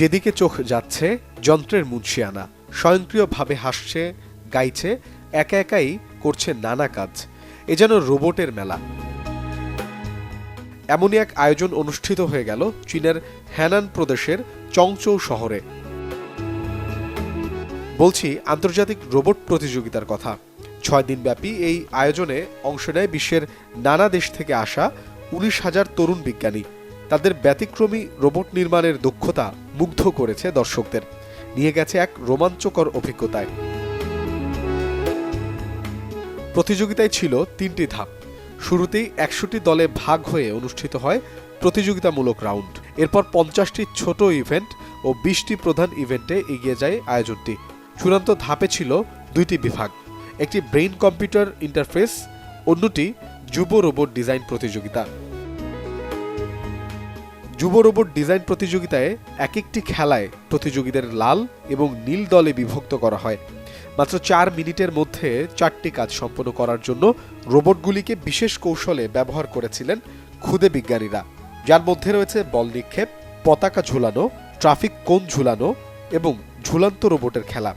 যেদিকে চোখ যাচ্ছে, যন্ত্রের মুন্সিয়ানা স্বয়ংক্রিয়ভাবে হাসছে, গাইছে, একা একাই করছে নানা কাজ। এ যেন রোবটের মেলা। এমনই এক আয়োজন অনুষ্ঠিত হয়ে গেল চীনের হ্যানান প্রদেশের চংচৌ শহরে। বলছি, আন্তর্জাতিক রোবট প্রতিযোগিতার কথা। ছয় দিনব্যাপী এই আয়োজনে অংশ নেয় বিশ্বের নানা দেশ থেকে আসা উনিশ হাজার তরুণ বিজ্ঞানী। তাদের ব্যতিক্রমী রোবট নির্মাণের দক্ষতা মুগ্ধ করেছে দর্শকদের। নিয়ে গেছে এক রোমাঞ্চকর অভিজ্ঞতায়। প্রতিযোগিতায় ছিল তিনটি ধাপ। শুরুতেই একশোটি দলে ভাগ হয়ে অনুষ্ঠিত হয় প্রতিযোগিতামূলক রাউন্ড। এরপর পঞ্চাশটি ছোট ইভেন্ট ও বিশটি প্রধান ইভেন্টে এগিয়ে যায় আয়োজনটি। চূড়ান্ত ধাপে ছিল দুইটি বিভাগ। একটি ব্রেইন কম্পিউটার ইন্টারফেস, অন্যটি যুব রোবট ডিজাইন প্রতিযোগিতা। যুব রোবট ডিজাইন প্রতিযোগিতায় এক একটি খেলায় প্রতিযোগীদের লাল এবং নীল দলে বিভক্ত করা হয়। মাত্র চার মিনিটের মধ্যে চারটি কাজ সম্পন্ন করার জন্য রোবটগুলিকে বিশেষ কৌশলে ব্যবহার করেছিলেন ক্ষুদে বিজ্ঞানীরা। যার মধ্যে রয়েছে বল নিক্ষেপ, পতাকা ঝুলানো, ট্রাফিক কোন ঝুলানো এবং ঝুলান্ত রোবটের খেলা।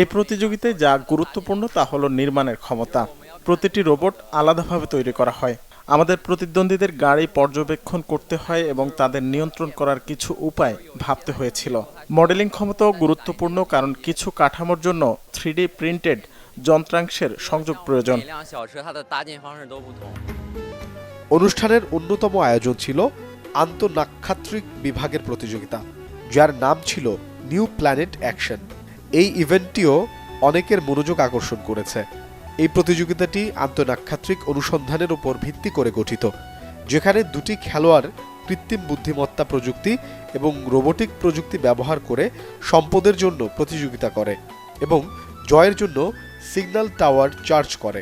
এই প্রতিযোগিতায় যা গুরুত্বপূর্ণ তা হল নির্মাণের ক্ষমতা। প্রতিটি রোবট আলাদাভাবে তৈরি করা হয়। আমাদের প্রতিদ্বন্দ্বীদের গাড়ি পর্যবেক্ষণ করতে হয় এবং তাদের নিয়ন্ত্রণ করার কিছু উপায় ভাবতে হয়েছিল। মডেলিং ক্ষমতাও গুরুত্বপূর্ণ কারণ কিছু কাঠামোর জন্য থ্রিডি প্রিন্টেড যন্ত্রাংশের সংযোগ প্রয়োজন। অনুষ্ঠানের অন্যতম আয়োজন ছিল আন্তনাক্ষাত্রিক বিভাগের প্রতিযোগিতা, যার নাম ছিল নিউ প্ল্যানেট অ্যাকশন। এই ইভেন্টটিও অনেকের মনোযোগ আকর্ষণ করেছে। এই প্রতিযোগিতাটি আন্তনাক্ষাত্রিক অনুসন্ধানের উপর ভিত্তি করে গঠিত, যেখানে দুটি খেলোয়াড় কৃত্রিম বুদ্ধিমত্তা প্রযুক্তি এবং রোবোটিক প্রযুক্তি ব্যবহার করে সম্পদের জন্য প্রতিযোগিতা করে এবং জয়ের জন্য সিগন্যাল টাওয়ার চার্জ করে।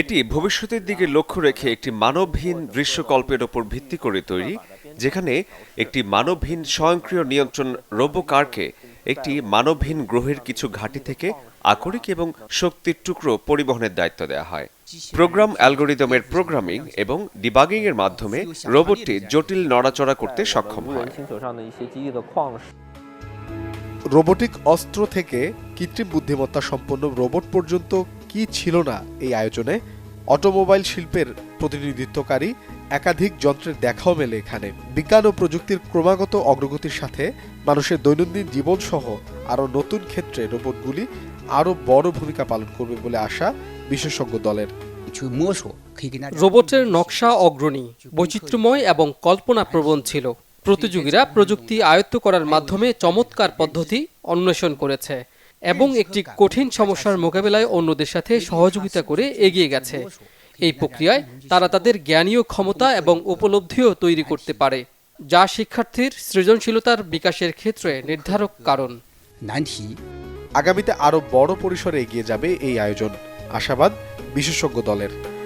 এটি ভবিষ্যতের দিকে লক্ষ্য রেখে একটি মানবহীন দৃশ্যকল্পের ওপর ভিত্তি করে তৈরি, যেখানে একটি মানবহীন স্বয়ংক্রিয় নিয়ন্ত্রণ রোবোকারকে একটি মানবহীন গ্রহের কিছু ঘাঁটি থেকে আকরিক এবং শক্তির টুকরো পরিবহনের দায়িত্ব দেওয়া হয়। প্রোগ্রাম অ্যালগোরিদমের প্রোগ্রামিং এবং ডিবাগিং এর মাধ্যমে রোবটটি জটিল নড়াচড়া করতে সক্ষম হয়। রোবটিক অস্ত্র থেকে কৃত্রিম বুদ্ধিমত্তা সম্পন্ন রোবট পর্যন্ত কি ছিল না এই আয়োজনে অটোমোবাইল শিল্পের প্রতিনিধিত্বকারী একাধিক যন্ত্রের দেখাও মেলে এখানে। বিজ্ঞান ও প্রযুক্তির ক্রমাগত অগ্রগতির সাথে মানুষের দৈনন্দিন জীবন সহ আরও নতুন ক্ষেত্রে রোবটগুলি আরও বড় ভূমিকা পালন করবে বলে আশা বিশেষজ্ঞ দলের। রোবটের নকশা অগ্রণী, বৈচিত্র্যময় এবং কল্পনাপ্রবণ ছিল। প্রতিযোগীরা প্রযুক্তি আয়ত্ত করার মাধ্যমে চমৎকার পদ্ধতি অন্বেষণ করেছে এবং একটি কঠিন সমস্যার মোকাবেলায় অন্যদের সাথে সহযোগিতা করে এগিয়ে গেছে। এই প্রক্রিয়ায় তারা তাদের জ্ঞানীয় ক্ষমতা এবং উপলব্ধিও তৈরি করতে পারে, যা শিক্ষার্থীর সৃজনশীলতার বিকাশের ক্ষেত্রে নির্ধারক কারণ। আগামীতে আরও বড় পরিসরে এগিয়ে যাবে এই আয়োজন। আশাবাদ বিশেষজ্ঞ দলের।